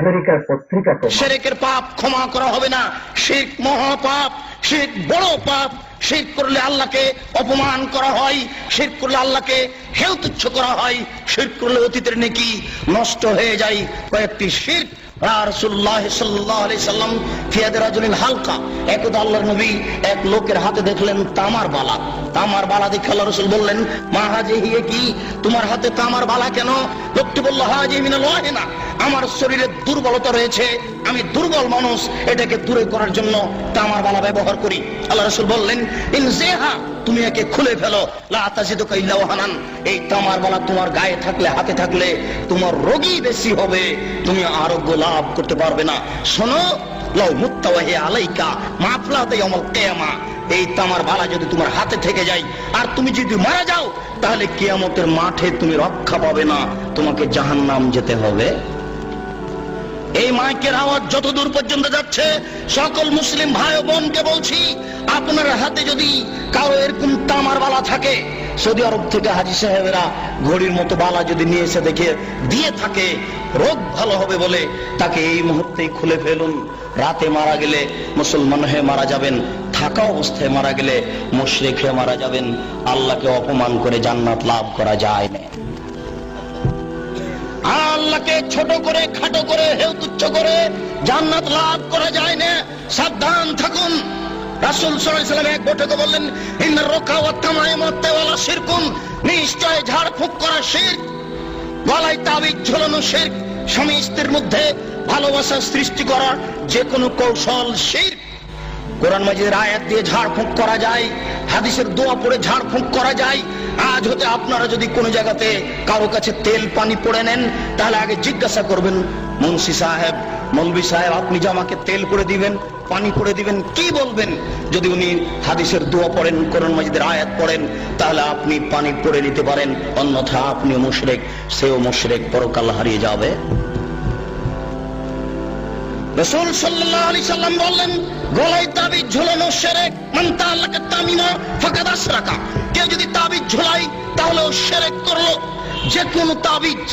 আমেরিকার পত্রিকা শেরেকের পাপ ক্ষমা করা হবে না। শিখ মহাপাপ শিখ বড় পাপ। শেখ করলে আল্লাহকে অপমান করা হয় শিখ করলে আল্লাহকে হেউ তুচ্ছ করা হয় শেখ করলে অতীতের নেকি নষ্ট হয়ে যায়। কয়েকটি শিখ আমার শরীরে দুর্বলতা রয়েছে। আমি দুর্বল মানুষ। এটাকে দূরে করার জন্য তামার বালা ব্যবহার করি। আল্লাহ রসুল বললেন তুমি একে খুলে ফেলো। ওয়াহানান। এই তামার বালা তোমার গায়ে থাকলে, হাতে থাকলে তোমার রোগী বেশি হবে। তুমি আরোগ্য লাভ করতে পারবে না। শোনো এই তামার বালা যদি তোমার হাতে থেকে আর তুমি যদি মারা যাও, তাহলে কিয়ামতের মাঠে তুমি রক্ষা পাবে না। তোমাকে যেতে হবে। এই মাইকের আওয়াজ যত দূর পর্যন্ত যাচ্ছে, সকল মুসলিম ভাই বোনকে বলছি আপনার হাতে যদি কারও এরকম তামার বালা থাকে, সৌদি আরব থেকে হাজি সাহেবেরা ঘড়ির মতো বালা যদি নিয়ে এসে দেখে, দিয়ে থাকে রোগ ভালো হবে বলে তাকে এই মুহূর্তেই খুলে ফেলুন। রাতে মারা গেলে মুসলমান হয়ে মারা যাবেন, থাকা অবস্থায় মারা গেলে মুশরিক হয়ে মারা যাবেন। আল্লাহকে অপমান করে জান্নাত লাভ করা যায় না। আল্লাহকে ছোট করে, খাটো করে হেউ তুচ্ছ করে জান্নাত লাভ করা যায় না। সাবধান থাকুন। রাসূল সাল্লাম এক বৈঠকে বললেন ইন্নার রোকা ওয়া তামাইম শিরকুন। নিশ্চয় ঝাড় ফুঁক করা শিরক গলায় তাবিজ ঝোলানো শিরক স্বামী স্ত্রীর মধ্যে ভালোবাসা সৃষ্টি করার যে কোনো কৌশল শিরক কোরআন মাজিদের আয়াত দিয়ে ঝাড়ফুঁক করা যায়, হাদিসের দোয়া পড়ে ঝাড়ফুঁক করা যায়। আজ হতে আপনারা যদি কোনো জায়গাতে কারও কাছে তেল, পানি পড়ে নেন, তাহলে আগে জিজ্ঞাসা করবেন, মুন্সি সাহেব মৌলবি সাহেব, আপনি যে আমাকে তেল করে দিবেন পানি করে দিবেন, কি বলবেন? যদি উনি হাদিসের দোয়া পড়েন, কোরআন মাজিদের আয়াত পড়েন, তাহলে আপনি পানি পড়ে নিতে পারেন, অন্যথা আপনিও মুশরেক, সেও মুশরেক, পরকাল হারিয়ে যাবে। রসুল সাল্লাম বললেন, গলায় তাবিজ ঝুলানো শিরক মান তাআল্লাকা তামিমা কেউ যদি তাবিজ ঝুলাই ও শিরক করল। যে তাবিজ,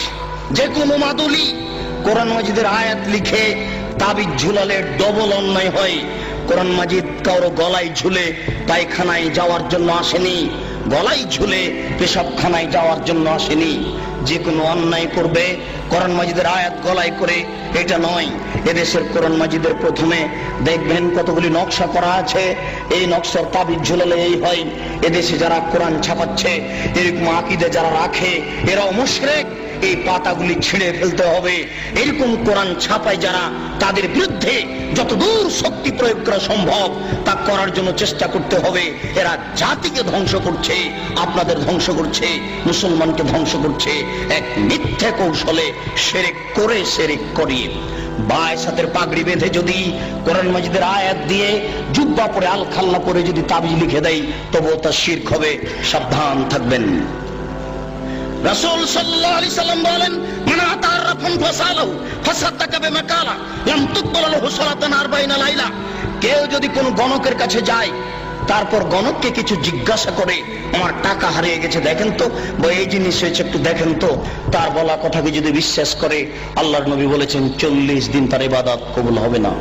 যে মাদুলি, কোরআন মাজিদের আয়াত লিখে তাবিজ ঝুলালে ডবল অন্যায় হয়। কোরআন মাজিদ কারও গলায় ঝুলে পায়খানায় যাওয়ার জন্য আসেনি। গলায় ঝুলে পেশাবখানায় যাওয়ার জন্য আসেনি। যে কোনো অন্যায় করবে, কোরআন মাজিদের আয়াত গলায় করে, এটা নয়। এদেশের কোরআন মাজিদের প্রথমে দেখবেন কতগুলি নকশা করা আছে। এই নকশার তাবিজ ঝুলালে এই হয়, এদেশে যারা কোরআন ছাপাচ্ছে, এরকম আকিদে যারা রাখে, এরাও মুশরেক। এই পাতাগুলি ছিঁড়ে ফেলতে হবে। এরকম কোরআন ছাপায় যারা, তাদের বিরুদ্ধে যতদূর শক্তি প্রয়োগ করা সম্ভব, তা করার জন্য চেষ্টা করতে হবে। এরা জাতিকে ধ্বংস করছে, আপনাদের ধ্বংস করছে, মুসলমানকে ধ্বংস করছে। এক মিথ্যে কৌশলে সেরেক করে সেরেক করিয়ে বায় সাথের পাগড়ি বেঁধে যদি কোরআন মাজিদের আয়াত দিয়ে জুব্বা পরে আল খাল্লা পরে যদি তাবিজ লিখে দেয়, তবুও তা শির্ক হবে। সাবধান থাকবেন। রাসূল সাল্লাল্লাহু আলাইহি সাল্লাম বলেন, মান আতারাফুন ফাসালাহু ফাসাদ্দাকা বিমাকালা লাম তুকবাল লাহু সালাতান 40 লাইলা। কেউ যদি কোন গণকের কাছে যায়, তারপর গণককে কিছু জিজ্ঞাসা করে, আমার টাকা হারিয়ে গেছে, দেখেন তো, বা এই জিনিস হয়েছে, একটু দেখেন তো। তার বলা কথাকে যদি বিশ্বাস করে, আল্লাহর নবী বলেছেন, চল্লিশ দিন তার ইবাদত কবুল হবে না।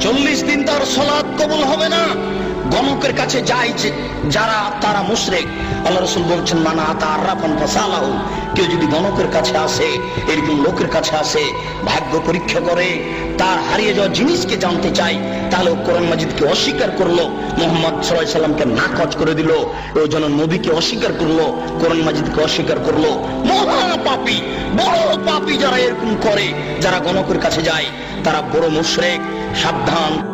চল্লিশ দিন তার সলাদ কবুল হবে না। গণকের কাছে যায় যে যারা তারা মুশরেক। আল্লাহ রসুল বলছেন, মানা তার রাফান ফাসালাহু। কেউ যদি গণকের কাছে আসে, এরকম লোকের কাছে আসে, ভাগ্য পরীক্ষা করে, তার হারিয়ে যাওয়া জিনিসকে জানতে চাই তাহলে কোরআন মাজিদকে অস্বীকার করল, মোহাম্মদ সাল্লাহ সাল্লামকে নাকচ করে দিল, ও যেন নবীকে অস্বীকার করল, কোরআন মাজিদকে অস্বীকার করল। মহা পাপী, বড় পাপী যারা এরকম করে, যারা গণকের কাছে যায়, তারা বড় মুশরেক, সাবধান।